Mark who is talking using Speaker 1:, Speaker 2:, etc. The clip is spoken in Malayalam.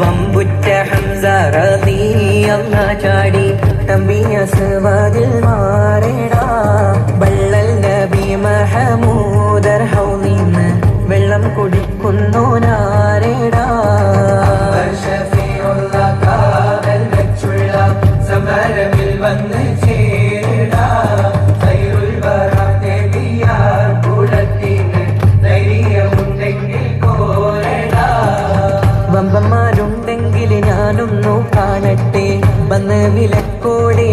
Speaker 1: വമ്പുറ്റ ഹംസ റളി അല്ലാ ചാടി തമ്പിയ സുവാതിൽ മാറിടാ. വള്ളൽ നബി മഹമൂദർ ഹൗനിന്ന് വെള്ളം കുടിക്കുന്നു നാരിടാ. സമരമിൽ കാണട്ടെ. വന്ന് വിലക്കോടി